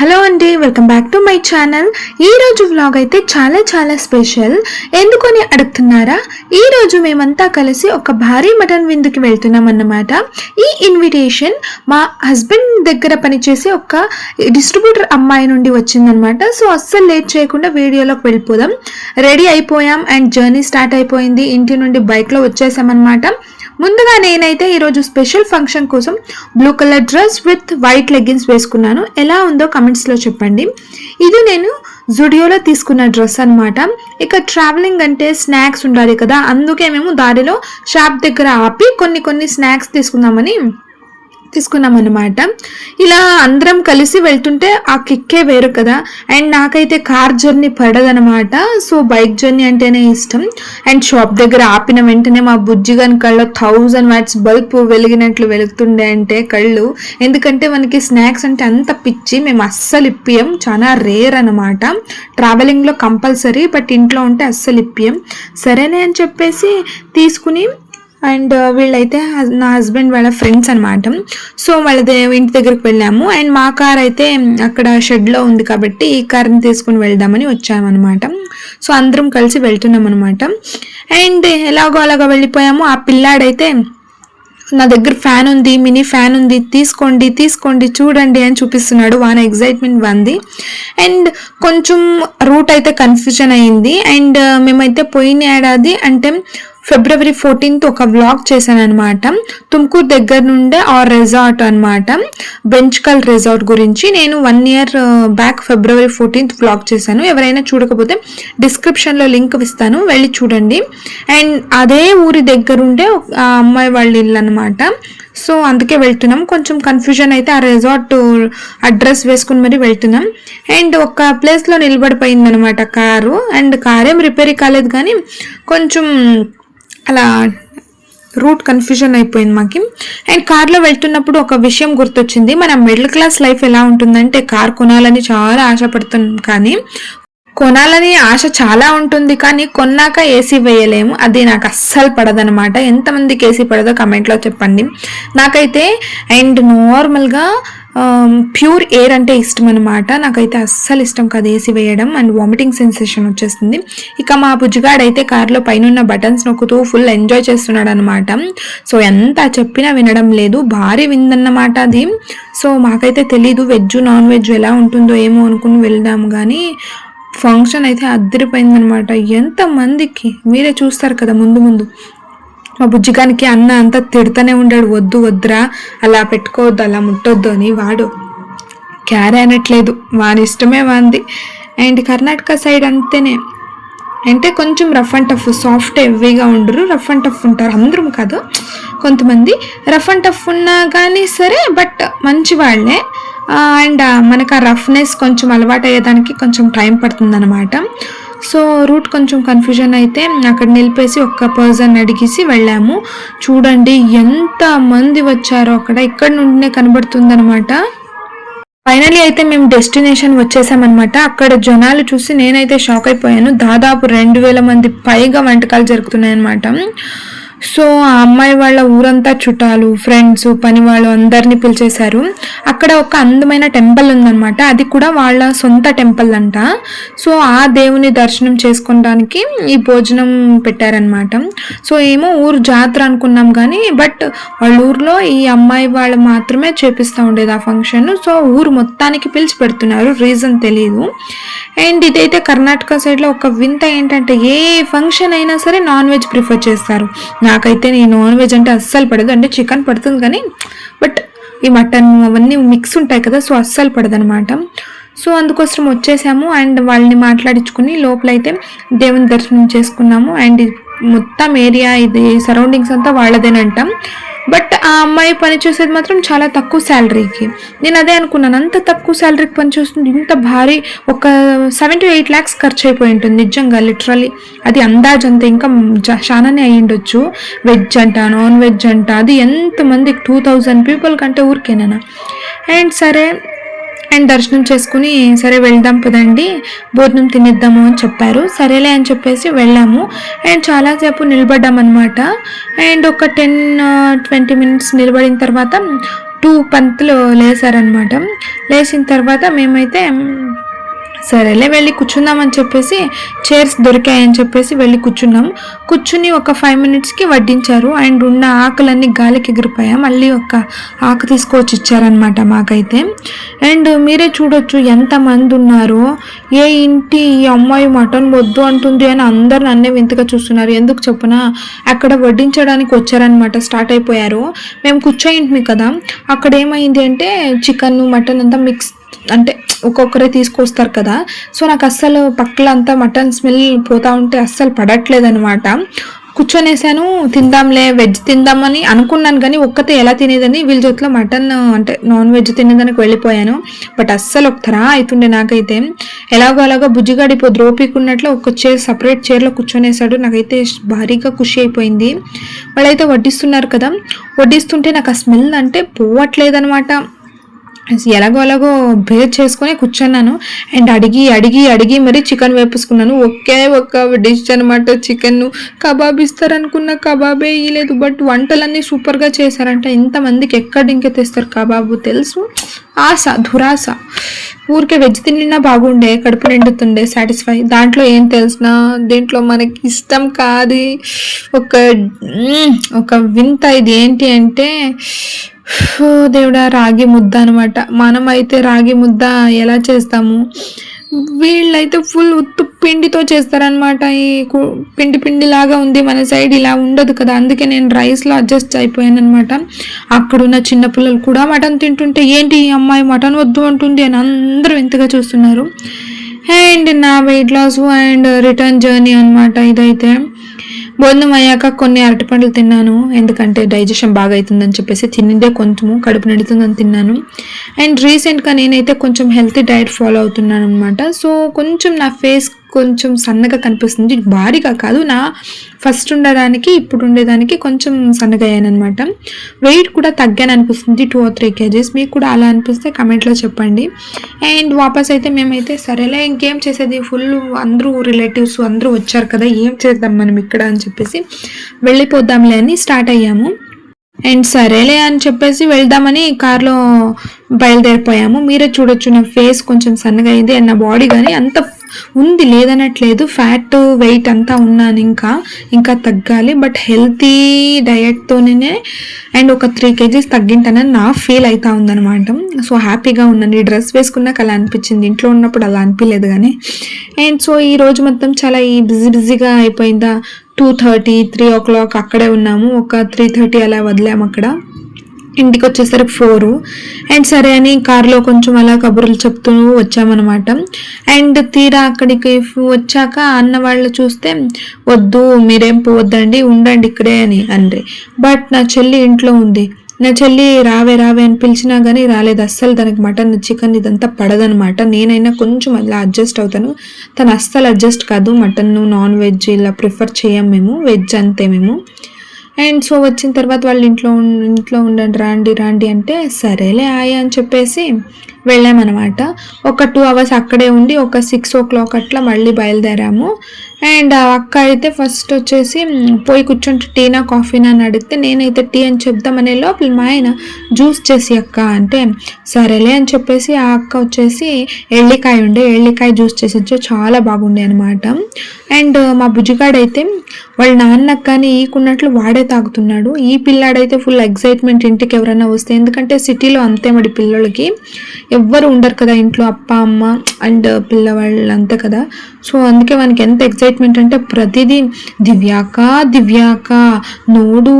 Hello అండి welcome back to my channel ఈ రోజు వ్లాగ్ అయితే చాలా చాలా స్పెషల్ ఎందుకని అడుగుతున్నారా? ఈ రోజు మేమంతా కలిసి ఒక భారీ మటన్ విందుకి వెళ్తున్నాం అన్నమాట. ఈ ఇన్విటేషన్ మా హస్బెండ్ దగ్గర పనిచేసే ఒక డిస్ట్రిబ్యూటర్ అమ్మాయి నుండి వచ్చిందనమాట సో అస్సలు లేట్ చేయకుండా వీడియోలోకి వెళ్ళిపోదాం. రెడీ అయిపోయాం అండ్ జర్నీ స్టార్ట్ అయిపోయింది. ఇంటి నుండి బైక్లో వచ్చేసామన్నమాట. ముందుగా నేనైతే ఈరోజు స్పెషల్ ఫంక్షన్ కోసం blue colour dress with white leggings వేసుకున్నాను. ఎలా ఉందో కమెంట్స్లో చెప్పండి. ఇది నేను జుడియోలో తీసుకున్న డ్రెస్ అన్నమాట. ఇక ట్రావెలింగ్ అంటే స్నాక్స్ ఉండాలి కదా. అందుకే మేము దారిలో షాప్ దగ్గర ఆపి కొన్ని కొన్ని స్నాక్స్ తీసుకుందామని తీసుకున్నాం అనమాట ఇలా అందరం కలిసి వెళ్తుంటే ఆ కిక్కే వేరు కదా. అండ్ నాకైతే కార్ జర్నీ పడదనమాట సో బైక్ జర్నీ అంటేనే ఇష్టం. అండ్ షాప్ దగ్గర ఆపిన వెంటనే మా బుజ్జిగాని కళ్ళ థౌజండ్ వాట్స్ బల్బ్ వెలిగినట్లు వెలుగుతుండే అంటే కళ్ళు. ఎందుకంటే మనకి స్నాక్స్ అంటే అంత పిచ్చి మేము అస్సలు ఇప్పియం. చాలా రేర్ అనమాట ట్రావెలింగ్లో కంపల్సరీ బట్ ఇంట్లో ఉంటే అస్సలు ఇప్పియం. సరేనే అని చెప్పేసి తీసుకుని అండ్ uh, వీళ్ళైతే నా హస్బెండ్ వాళ్ళ ఫ్రెండ్స్ అనమాట సో వాళ్ళ దే- ఇంటి దగ్గరికి వెళ్ళాము. అండ్ మా కార్ అయితే అక్కడ షెడ్లో ఉంది కాబట్టి ఈ కార్ని తీసుకుని వెళ్దామని వచ్చామన్నమాట. సో అందరం కలిసి వెళ్తున్నాం అనమాట అండ్ ఎలాగో అలాగో వెళ్ళిపోయాము. ఆ పిల్లాడైతే నా దగ్గర ఫ్యాన్ ఉంది మినీ ఫ్యాన్ ఉంది తీసుకోండి తీసుకోండి చూడండి అని చూపిస్తున్నాడు. వాన ఎగ్జైట్మెంట్ వంది. అండ్ కొంచెం రూట్ అయితే కన్ఫ్యూజన్ అయింది అండ్ మేమైతే పోయిన ఏడాది అంటే ఫిబ్రవరి ఫోర్టీన్త్ ఒక వ్లాగ్ చేశాను అనమాట తుమ్కూరు దగ్గర నుండే ఆ రిజార్ట్ అనమాట బెంచ్కల్ రిజార్ట్ గురించి నేను one year back February fourteenth vlog చేశాను. ఎవరైనా చూడకపోతే డిస్క్రిప్షన్లో లింక్ ఇస్తాను. వెళ్ళి చూడండి. అండ్ అదే ఊరి దగ్గరుండే ఆ అమ్మాయి వాళ్ళ ఇల్లు అనమాట సో అందుకే వెళ్తున్నాం. కొంచెం కన్ఫ్యూజన్ అయితే ఆ రిజార్ట్ అడ్రస్ uh, వేసుకుని మరి వెళ్తున్నాం. అండ్ ఒక ప్లేస్లో నిలబడిపోయింది అనమాట కారు. అండ్ కారేం ఏం రిపేర్ కాలేదు కానీ కొంచెం అలా రూట్ కన్ఫ్యూజన్ అయిపోయింది మాకి. అండ్ కార్లో వెళ్తున్నప్పుడు ఒక విషయం గుర్తొచ్చింది. మన మిడిల్ క్లాస్ లైఫ్ ఎలా ఉంటుందంటే కార్ కొనాలని చాలా ఆశపడుతున్నాం కానీ కొనాలని ఆశ చాలా ఉంటుంది కానీ కొన్నాక ఏసీ వేయలేము. అది నాకు అస్సలు పడదనమాట. ఎంతమందికి ఏసీ పడదో కమెంట్లో చెప్పండి. నాకైతే అండ్ నార్మల్గా ప్యూర్ ఎయిర్ అంటే ఇష్టం అనమాట నాకైతే అస్సలు ఇష్టం కాదు ఏసీ వేయడం. అండ్ వామిటింగ్ సెన్సేషన్ వచ్చేస్తుంది. ఇక మా బుజ్జిగాడైతే కార్లో పైన బటన్స్ నొక్కుతూ ఫుల్ ఎంజాయ్ చేస్తున్నాడు అనమాట సో ఎంత చెప్పినా వినడం లేదు. భారీ విందన్నమాట అది. సో మాకైతే తెలీదు వెజ్ నాన్ వెజ్ ఎలా ఉంటుందో ఏమో అనుకుని వెళ్దాము కానీ ఫంక్షన్ అయితే అద్దరిపోయిందనమాట. ఎంతమందికి? మీరే చూస్తారు కదా ముందు ముందు. మా బుజ్జిగానికి అన్న అంతా తిడుతూనే ఉండాడు. వద్దు వద్దురా అలా పెట్టుకోవద్దు అలా ముట్టొద్దు అని వాడు. క్యారీ అనట్లేదు. వాని ఇష్టమే వాంది. అండ్ కర్ణాటక సైడ్ అంతేనే. అంటే కొంచెం రఫ్ అండ్ టఫ్ సాఫ్ట్ హెవీగా ఉండరు. రఫ్ అండ్ టఫ్ ఉంటారు. అందరం కాదు. కొంతమంది రఫ్ అండ్ టఫ్ ఉన్నా కానీ సరే బట్ మంచి వాళ్ళే. అండ్ మనకు ఆ రఫ్నెస్ కొంచెం అలవాటు అయ్యేదానికి కొంచెం టైం పడుతుందన్నమాట. సో రూట్ కొంచెం కన్ఫ్యూజన్ అయితే అక్కడ నిలిపేసి ఒక్క పర్సన్ అడిగేసి వెళ్ళాము. చూడండి ఎంత మంది వచ్చారో అక్కడ. ఇక్కడ నుండినే కనబడుతుందనమాట ఫైనలీ అయితే మేము డెస్టినేషన్ వచ్చేసామన్నమాట. అక్కడ జనాలు చూసి నేనైతే షాక్ అయిపోయాను. దాదాపు రెండు వేల మంది పైగా వంటకాలు జరుగుతున్నాయి అనమాట సో ఆ అమ్మాయి వాళ్ళ ఊరంతా చుట్టాలు ఫ్రెండ్స్ పని వాళ్ళు అందరినీ పిలిచేశారు. అక్కడ ఒక అందమైన టెంపుల్ ఉందన్నమాట. అది కూడా వాళ్ళ సొంత టెంపుల్ అంట. సో ఆ దేవుని దర్శనం చేసుకోవడానికి ఈ భోజనం పెట్టారనమాట సో ఏమో ఊరు జాతర అనుకున్నాం కానీ బట్ వాళ్ళ ఊర్లో ఈ అమ్మాయి వాళ్ళు మాత్రమే చేపిస్తూ ఉండేది ఆ ఫంక్షన్ సో ఊరు మొత్తానికి పిలిచి పెడుతున్నారు. రీజన్ తెలియదు అండ్ ఇదైతే కర్ణాటక సైడ్లో ఒక వింత ఏంటంటే ఏ ఫంక్షన్ అయినా సరే నాన్ వెజ్ ప్రిఫర్ చేస్తారు. నాకైతే ఈ నాన్ వెజ్ అంటే అస్సలు పడదు. అంటే చికెన్ పడుతుంది కానీ బట్ ఈ మటన్ అవన్నీ మిక్స్ ఉంటాయి కదా సో అస్సలు పడదనమాట. సో అందుకోసం వచ్చేసాము. అండ్ వాళ్ళని మాట్లాడించుకుని లోపలైతే దేవుని దర్శనం చేసుకున్నాము. అండ్ మొత్తం ఏరియా ఇది సరౌండింగ్స్ అంతా వాళ్ళదేనంటాం. బట్ ఆ అమ్మాయి పనిచేసేది మాత్రం చాలా తక్కువ శాలరీకి నేను అదే అనుకున్నాను అంత తక్కువ శాలరీకి పనిచేస్తుంది ఇంత భారీ ఒక సెవెన్ టు ఎయిట్ ల్యాక్స్ ఖర్చు అయిపోయి ఉంటుంది నిజంగా లిటరలీ అది అందాజ్ అంత ఇంకా చాలానే అయి ఉండొచ్చు. వెజ్ అంట నాన్ వెజ్ అంట అది ఎంతమంది టూ థౌజండ్ పీపుల్ కంటే ఊరికేనా అండ్ సరే అండ్ దర్శనం చేసుకుని సరే వెళ్దాం పదండి భోజనం తినేద్దాము అని చెప్పారు. సరేలే అని చెప్పేసి వెళ్ళాము. అండ్ చాలాసేపు నిలబడ్డాం అనమాట అండ్ ఒక టెన్ ట్వంటీ మినిట్స్ నిలబడిన తర్వాత టూ పంతులు లేసారనమాట లేచిన తర్వాత మేమైతే సరేలే వెళ్ళి కూర్చుందామని చెప్పేసి చైర్స్ దొరికాయని చెప్పేసి వెళ్ళి కూర్చున్నాం. కూర్చుని ఒక ఫైవ్ మినిట్స్కి వడ్డించారు. అండ్ ఉన్న ఆకులన్నీ గాలికి ఎగిరిపోయా మళ్ళీ ఒక ఆకు తీసుకొచ్చి ఇచ్చారనమాట మాకైతే. అండ్ మీరే చూడొచ్చు ఎంతమంది ఉన్నారు. ఏ ఇంటి ఈ అమ్మాయి మటన్ వద్దు అంటుంది అని అందరు నన్నే వింతగా చూస్తున్నారు. ఎందుకు చెప్పున అక్కడ వడ్డించడానికి వచ్చారనమాట స్టార్ట్ అయిపోయారు. మేము కూర్చోయింటిమి కదా. అక్కడ ఏమైంది అంటే చికెన్ మటన్ అంతా మిక్స్ అంటే ఒక్కొక్కరే తీసుకొస్తారు కదా. సో నాకు అస్సలు పక్కలంతా మటన్ స్మెల్ పోతా ఉంటే అస్సలు పడట్లేదు అనమాట కూర్చొనేసాను తిందాంలే వెజ్ తిందామని అనుకున్నాను కానీ ఒక్కతే ఎలా తినేదని వీళ్ళ జొత్తులో మటన్ అంటే నాన్ వెజ్ తినేదానికి వెళ్ళిపోయాను. బట్ అస్సలు ఒక తరా అవుతుండే నాకైతే. ఎలాగో అలాగో బుజ్జిగాడి ఇప్పుడు ద్రోపికున్నట్లు ఒక చైర్ సపరేట్ చైర్లో కూర్చొనేసాడు నాకైతే భారీగా ఖుషి అయిపోయింది. వాళ్ళైతే వడ్డిస్తున్నారు కదా. వడ్డిస్తుంటే నాకు ఆ స్మెల్ అంటే పోవట్లేదనమాట ఎలాగో అలాగో చేసుకొని కూర్చున్నాను. అండ్ అడిగి అడిగి అడిగి మరీ చికెన్ వేపుసుకున్నాను. ఒకే ఒక్క డిష్ అనమాట చికెన్ కబాబ్ ఇస్తారనుకున్న కబాబే ఇయ్యలేదు. బట్ వంటలన్నీ సూపర్గా చేశారంట. ఇంతమందికి ఎక్కడ ఇంకే తెస్తారు కబాబు? తెలుసు? ఆశ దురాశ. ఊరికే వెజ్ తిన్నా బాగుండే కడుపు నిండుతుండే సాటిస్ఫై దాంట్లో ఏం తెలిసిన దీంట్లో మనకి ఇష్టం కాదు. ఒక ఒక వింత ఇది ఏంటి అంటే దేవుడా రాగి ముద్ద అనమాట మనం అయితే రాగి ముద్ద ఎలా చేస్తాము? వీళ్ళైతే ఫుల్ ఉత్తు పిండితో చేస్తారనమాట ఈ పిండి పిండి లాగా ఉంది మన సైడ్ ఇలా ఉండదు కదా. అందుకే నేను రైస్లో అడ్జస్ట్ అయిపోయాను అనమాట అక్కడున్న చిన్నపిల్లలు కూడా మటన్ తింటుంటే ఏంటి ఈ అమ్మాయి మటన్ వద్దు అంటుంది అని అందరూ ఎంతగా చూస్తున్నారు. అండ్ నా weight loss and return journey అనమాట ఇదైతే. భోజనం అయ్యాక కొన్ని అరటిపండ్లు తిన్నాను. ఎందుకంటే డైజెషన్ బాగా అవుతుందని చెప్పేసి తినిందే కొంచెము కడుపు నడుతుందని తిన్నాను. అండ్ రీసెంట్గా నేనైతే కొంచెం హెల్తీ డైట్ ఫాలో అవుతున్నాను అనమాట సో కొంచెం నా ఫేస్ కొంచెం సన్నగా కనిపిస్తుంది. భారీగా కాదు నా ఫస్ట్ ఉండడానికి ఇప్పుడు ఉండేదానికి కొంచెం సన్నగా అనమాట వెయిట్ కూడా తగ్గాను అనిపిస్తుంది టూ ఆర్ త్రీ కేజీస్ మీకు కూడా అలా అనిపిస్తే కమెంట్లో చెప్పండి. అండ్ వాపస్ అయితే మేమైతే సరేలే ఇంకేం చేసేది? ఫుల్ అందరూ రిలేటివ్స్ అందరూ వచ్చారు కదా ఏం చేద్దాం మనం ఇక్కడ అని చెప్పేసి వెళ్ళిపోద్దాంలే అని స్టార్ట్ అయ్యాము. అండ్ సరేలే అని చెప్పేసి వెళ్దామని కార్లో బయలుదేరిపోయాము. మీరే చూడొచ్చు నా ఫేస్ కొంచెం సన్నగా అయింది అండ్ నా బాడీ కానీ అంత ఉంది లేదనట్లేదు. ఫ్యాట్ వెయిట్ అంతా ఉన్నాను ఇంకా. ఇంకా తగ్గాలి. బట్ హెల్తీ డయట్తోనే అండ్ ఒక త్రీ కేజీస్ తగ్గింటానని నా ఫీల్ అవుతా ఉందనమాట సో హ్యాపీగా ఉన్నాను ఈ డ్రెస్ వేసుకున్నాక అలా అనిపించింది. ఇంట్లో ఉన్నప్పుడు అలా అనిపించలేదు కానీ. అండ్ సో ఈ రోజు మొత్తం చాలా ఈ బిజీ బిజీగా అయిపోయిందా? Two thirty three o'clock అక్కడే ఉన్నాము. ఒక త్రీ థర్టీ అలా వదిలాము అక్కడ. ఇంటికి వచ్చేసరికి ఫోరు. అండ్ సరే అని కార్లో కొంచెం అలా కబుర్లు చెప్తూ వచ్చామన్నమాట. అండ్ తీరా అక్కడికి వచ్చాక అన్న వాళ్ళు చూస్తే వద్దు మీరేం పోవద్దండి ఉండండి ఇక్కడే అని అండ్రి బట్ నా చెల్లి ఇంట్లో ఉంది. నా చెల్లి రావే రావే అని పిలిచినా కానీ రాలేదు. అస్సలు తనకి మటన్ చికెన్ ఇదంతా పడదనమాట నేనైనా కొంచెం అలా అడ్జస్ట్ అవుతాను. తను అస్సలు అడ్జస్ట్ కాదు. మటన్ నాన్ వెజ్ ఇలా ప్రిఫర్ చేయం మేము. వెజ్ అంతే మేము. అండ్ సో వచ్చిన తర్వాత వాళ్ళు ఇంట్లో ఇంట్లో ఉండండి రాండి రాండి అంటే సరేలే ఆయా అని చెప్పేసి వెళ్ళామన్నమాట. ఒక టూ అవర్స్ అక్కడే ఉండి ఒక సిక్స్ ఓ క్లాక్ అట్లా మళ్ళీ బయలుదేరాము. అండ్ ఆ అక్క అయితే ఫస్ట్ వచ్చేసి పోయి కూర్చుంటే టీనా కాఫీనా అని అడిగితే నేనైతే టీ అని చెప్దామనే లోపల మా ఆయన జ్యూస్ చేసి అక్క అంటే సరేలే అని చెప్పేసి ఆ అక్క వచ్చేసి ఎల్లికాయ ఉండే ఎల్లికాయ జ్యూస్ చేసి చాలా బాగుండే అనమాట అండ్ మా బుజ్జిగాడైతే వాళ్ళ నాన్నకు కానీ ఈకున్నట్లు వాడే తాగుతున్నాడు. ఈ పిల్లాడైతే ఫుల్ ఎగ్జైట్మెంట్ ఇంటికి ఎవరైనా వస్తే ఎందుకంటే సిటీలో అంతే మరి పిల్లలకి. ఎవ్వరు ఉండరు కదా ఇంట్లో అప్ప అమ్మ అండ్ పిల్లవాళ్ళు అంతే కదా. సో అందుకే మనకి ఎంత ఎక్సైట్మెంట్ అంటే ప్రతిదీ దివ్యాక దివ్యాక నోడు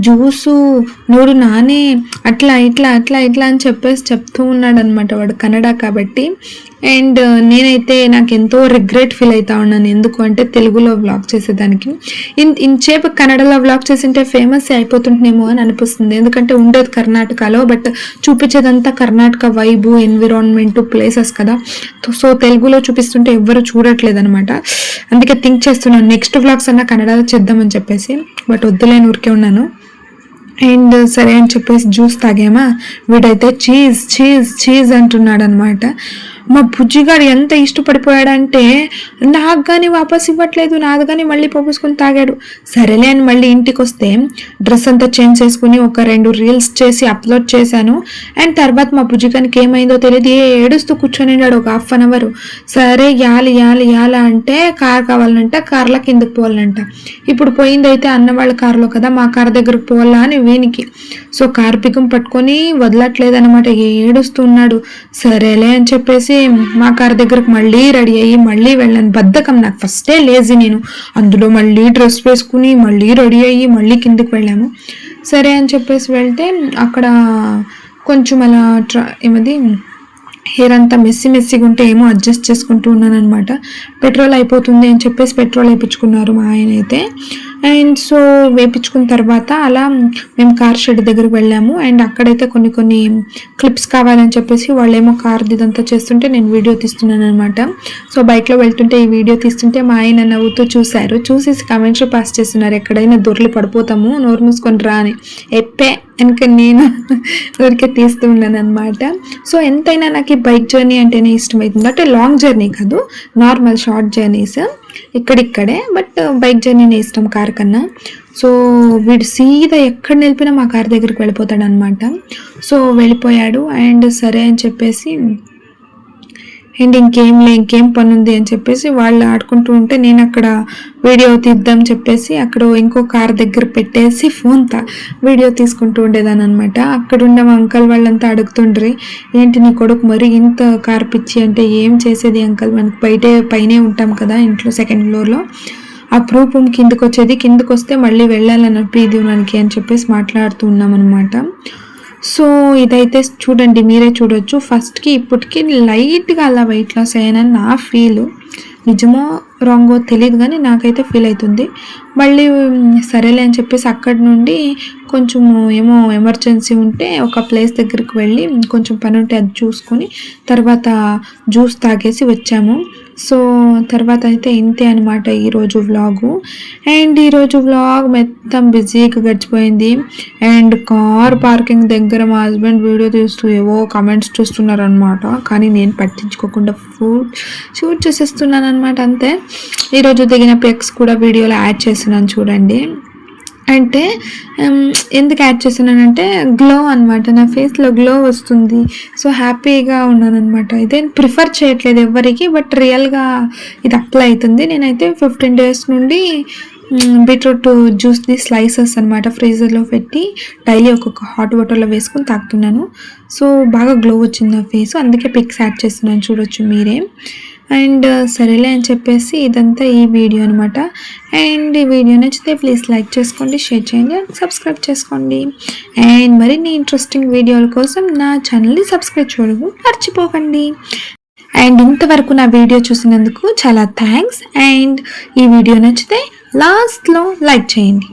జ్యూసు నోడు నానే అట్లా ఇట్లా అట్లా ఇట్లా అని చెప్పేసి చెప్తూ ఉన్నాడు అనమాట వాడు కన్నడ కాబట్టి. అండ్ uh, నేనైతే నాకు ఎంతో రిగ్రెట్ ఫీల్ అవుతా ఉన్నాను. ఎందుకు అంటే తెలుగులో వ్లాగ్ చేసేదానికి. ఇన్ ఇంచేపు కన్నడలో వ్లాగ్ చేసింటే ఫేమస్ అయిపోతుంటేమో అని అనిపిస్తుంది. ఎందుకంటే ఉండేది కర్ణాటకలో బట్ చూపించేదంతా కర్ణాటక వైబు ఎన్విరాన్మెంట్ ప్లేసెస్ కదా. సో తెలుగులో చూపిస్తుంటే ఎవ్వరు చూడట్లేదు అనమాట అందుకే థింక్ చేస్తున్నాను. నెక్స్ట్ వ్లాగ్స్ అన్న కన్నడలో చేద్దామని చెప్పేసి. బట్ వద్దులేని ఊరికే ఉన్నాను. అండ్ సరే అని చెప్పేసి జ్యూస్ తాగామా? వీడైతే చీజ్ చీజ్ చీజ్ అంటున్నాడు అనమాట మా బుజ్జిగాడు ఎంత ఇష్టపడిపోయాడంటే నాకు కానీ వాపస్ ఇవ్వట్లేదు నాది కానీ మళ్ళీ పోపేసుకుని తాగాడు. సరేలే అని మళ్ళీ ఇంటికి వస్తే డ్రెస్ అంతా చేంజ్ చేసుకుని ఒక రెండు రీల్స్ చేసి అప్లోడ్ చేశాను. అండ్ తర్వాత మా బుజ్జిగానికి ఏమైందో తెలియదు. ఏడుస్తూ కూర్చొని ఉన్నాడు ఒక హాఫ్ అన్ అవర్. సరే యాలి యాలి యాల అంటే కార్ కావాలంట కార్ల కిందకి పోవాలంట. ఇప్పుడు పోయిందైతే అన్న వాళ్ళ కారులో కదా మా కార్ దగ్గరకు పోవాలా అని వీనికి. సో కార్ పికం పట్టుకొని వదలట్లేదు అనమాట ఏడుస్తున్నాడు సరేలే అని చెప్పేసి మా కార్ దగ్గరకు మళ్ళీ రెడీ అయ్యి మళ్ళీ వెళ్ళాను. బద్ధకం నాకు. ఫస్టే లేజీ నేను. అందులో మళ్ళీ డ్రెస్ వేసుకుని మళ్ళీ రెడీ అయ్యి మళ్ళీ కిందకి వెళ్ళాము. సరే అని చెప్పేసి వెళ్తే అక్కడ కొంచెం అలా ట్రా ఏమది? హెయిర్ అంతా మెస్సి మెస్సిగా ఉంటే ఏమో అడ్జస్ట్ చేసుకుంటూ ఉన్నాను అనమాట పెట్రోల్ అయిపోతుంది అని చెప్పేసి పెట్రోల్ వేయించుకున్నారు మా ఆయన అయితే. అండ్ సో వేపించుకున్న తర్వాత అలా మేము కార్ షెడ్ దగ్గరికి వెళ్ళాము. అండ్ అక్కడైతే కొన్ని కొన్ని క్లిప్స్ కావాలని చెప్పేసి వాళ్ళేమో కార్ ఇదంతా చేస్తుంటే నేను వీడియో తీస్తున్నాను అనమాట సో బైక్లో వెళ్తుంటే ఈ వీడియో తీస్తుంటే మా ఆయన నవ్వుతూ చూశారు. చూసేసి కమెంట్రీ పాస్ చేస్తున్నారు ఎక్కడైనా దొరలు పడిపోతాము నోరు మూసుకొని రా అని. ఎప్పే వెనక నేను ఊరికే తీస్తూ ఉన్నాను అనమాట సో ఎంతైనా నాకు ఈ బైక్ జర్నీ అంటేనే ఇష్టమవుతుంది అంటే లాంగ్ జర్నీ కాదు నార్మల్ షార్ట్ జర్నీస్ ఇక్కడిక్కడే బట్ బైక్ జర్నీనే ఇష్టం కార్ కన్నా. సో వీడు సీదా ఎక్కడ నిలిపినా మా కార్ దగ్గరికి వెళ్ళిపోతాడు అనమాట సో వెళ్ళిపోయాడు అండ్ సరే అని చెప్పేసి అండ్ ఇంకేం లే ఇంకేం పని ఉంది అని చెప్పేసి వాళ్ళు ఆడుకుంటూ ఉంటే నేను అక్కడ వీడియో తీద్దాం చెప్పేసి అక్కడ ఇంకో కార్ దగ్గర పెట్టేసి ఫోన్తో వీడియో తీసుకుంటూ ఉండేదాని అనమాట అక్కడున్న మా అంకల్ వాళ్ళంతా అడుగుతుండ్రి ఏంటి నీ కొడుకు మరి ఇంత కార్ పిచ్చి అంటే ఏం చేసేది అంకల్ మనకి బయటే పైనే ఉంటాం కదా ఇంట్లో సెకండ్ ఫ్లోర్లో ఆ ప్రూఫ్ కిందకు వచ్చేది కిందకు వస్తే మళ్ళీ వెళ్ళాలని ప్రీతి మనకి అని చెప్పేసి మాట్లాడుతూ ఉన్నాం అనమాట సో ఇదైతే చూడండి మీరే చూడొచ్చు. ఫస్ట్కి ఇప్పటికి లైట్గా అలా వెయిట్ లాస్ అయ్యానని నా ఫీల్. నిజమో రాంగో తెలియదు కానీ నాకైతే ఫీల్ అవుతుంది. మళ్ళీ సరేలే అని చెప్పేసి అక్కడి నుండి కొంచెం ఏమో ఎమర్జెన్సీ ఉంటే ఒక ప్లేస్ దగ్గరికి వెళ్ళి కొంచెం పని ఉంటే అది చూసుకొని తర్వాత జ్యూస్ తాగేసి వచ్చాము. సో తర్వాత అయితే ఇంతే అనమాట ఈరోజు వ్లాగు. అండ్ ఈరోజు వ్లాగ్ మొత్తం బిజీగా గడిచిపోయింది. అండ్ కార్ పార్కింగ్ దగ్గర మా హస్బెండ్ వీడియో తీస్తూ ఏవో కమెంట్స్ చూస్తున్నారు అనమాట కానీ నేను పట్టించుకోకుండా ఫుడ్ షూట్ చేసేస్తున్నాను అనమాట అంతే. ఈరోజు దిగిన పిక్స్ కూడా వీడియోలో యాడ్ చేస్తున్నాను చూడండి. అంటే ఎందుకు యాడ్ చేస్తున్నానంటే గ్లో అనమాట నా ఫేస్లో గ్లో వస్తుంది. సో హ్యాపీగా ఉన్నాను అనమాట ఇదే ప్రిఫర్ చేయట్లేదు ఎవరికి బట్ రియల్గా ఇది అప్లై అవుతుంది. నేనైతే ఫిఫ్టీన్ డేస్ నుండి బీట్రూట్ జ్యూస్ది స్లైసెస్ అనమాట ఫ్రీజర్లో పెట్టి డైలీ ఒక్కొక్క హాట్ వాటర్లో వేసుకొని తాగుతున్నాను. సో బాగా గ్లో వచ్చింది నా ఫేస్. అందుకే పిక్స్ యాడ్ చేస్తున్నాను చూడొచ్చు మీరే. అండ్ సరేలే అని చెప్పేసి ఇదంతా ఈ వీడియో అనమాట అండ్ ఈ వీడియో నచ్చితే ప్లీజ్ లైక్ చేసుకోండి షేర్ చేయండి అండ్ సబ్స్క్రైబ్ చేసుకోండి. అండ్ మరిన్ని ఇంట్రెస్టింగ్ వీడియోల కోసం నా ఛానల్ని సబ్స్క్రైబ్ చేయడం మర్చిపోకండి. అండ్ ఇంతవరకు నా వీడియో చూసినందుకు చాలా థ్యాంక్స్ అండ్ ఈ వీడియో నచ్చితే లాస్ట్లో లైక్ చేయండి.